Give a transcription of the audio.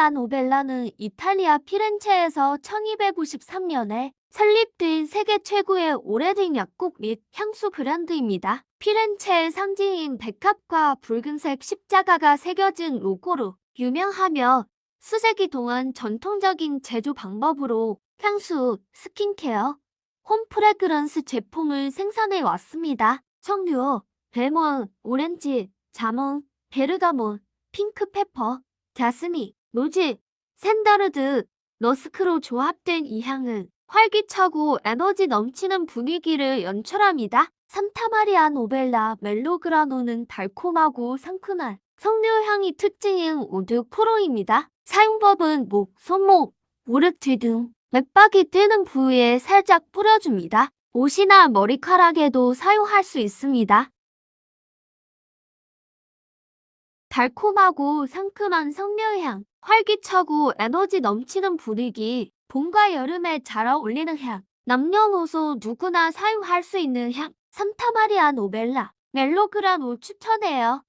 산타마리아 노벨라는 이탈리아 피렌체에서 1253년에 설립된 세계 최고의 오래된 약국 및 향수 브랜드입니다. 피렌체의 상징인 백합과 붉은색 십자가가 새겨진 로고로 유명하며 수세기 동안 전통적인 제조 방법으로 향수, 스킨케어, 홈프레그런스 제품을 생산해 왔습니다. 석류, 레몬, 오렌지, 자몽, 베르가몬, 핑크페퍼, 자스미, 노지, 샌다르드, 너스크로 조합된 이 향은 활기차고 에너지 넘치는 분위기를 연출합니다. 산타마리아 노벨라 멜로그라노는 달콤하고 상큼한 석류향이 특징인 오드 프로입니다. 사용법은 목, 손목, 뒤등 맥박이 뜨는 부위에 살짝 뿌려줍니다. 옷이나 머리카락에도 사용할 수 있습니다. 달콤하고 상큼한 석류향, 활기차고 에너지 넘치는 분위기, 봄과 여름에 잘 어울리는 향, 남녀노소 누구나 사용할 수 있는 향, 산타마리아 노벨라, 멜로그라노 추천해요.